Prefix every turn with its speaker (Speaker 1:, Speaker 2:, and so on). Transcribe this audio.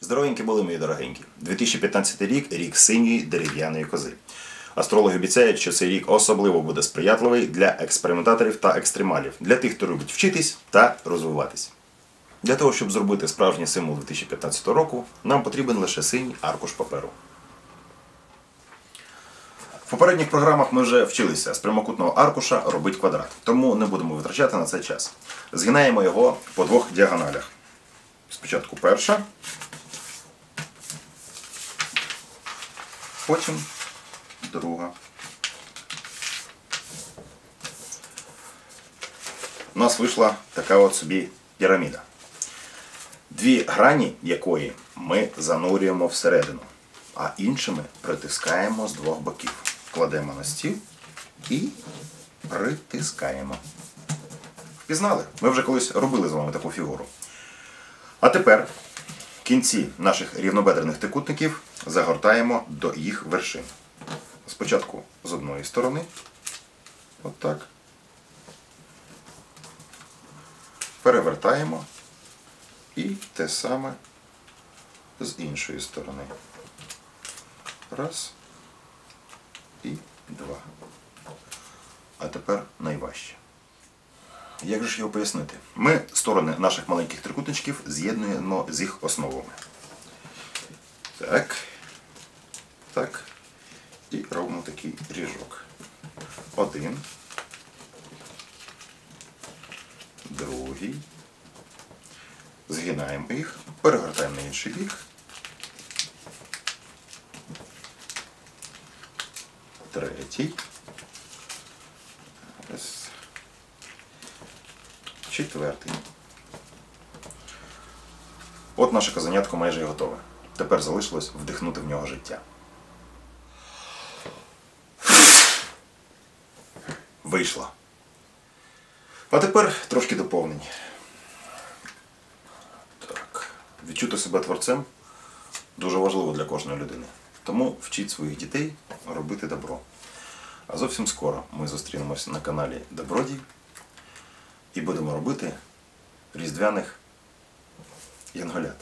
Speaker 1: Здоровенькі були мої дорогенькі. 2015 рік рік синьої дерев'яної кози. Астрологи обіцяють, що цей рік особливо буде сприятливий для експериментаторів та екстремалів, для тих, хто любить вчитись та розвиватись. Для того, щоб зробити справжній символ 2015 року, нам потрібен лише синій аркуш паперу. В попередніх програмах ми вже вчилися з прямокутного аркуша робити квадрат, тому не будемо витрачати на це час. Згинаємо його по двох діагоналях. Спочатку перша, потім друга. У нас вийшла така от собі піраміда. Дві грані якої ми занурюємо всередину, а іншими притискаємо з двох боків. Кладемо на стіл і притискаємо. Впізнали? Ми вже колись робили з вами таку фігуру. А тепер кінці наших рівнобедрених трикутників загортаємо до їх вершин. Спочатку з одної сторони. Отак. Перевертаємо. І те саме з іншої сторони. Раз. І два. А тепер найважче. Як же ж його пояснити? Ми сторони наших маленьких трикутничків з'єднуємо з їх основами. Так. Так. І робимо такий ріжок. Один. Другий. Згинаємо їх, перегортаємо на інший бік. Третій. Раз. Четвертий. От наше казанятко майже і готове. Тепер залишилось вдихнути в нього життя. Вийшло. А тепер трошки доповнень. Так. Відчути себе творцем дуже важливо для кожної людини. Тому вчіть своїх дітей робити добро. А зовсім скоро ми зустрінемося на каналі Добродій і будемо робити різдвяних янголят.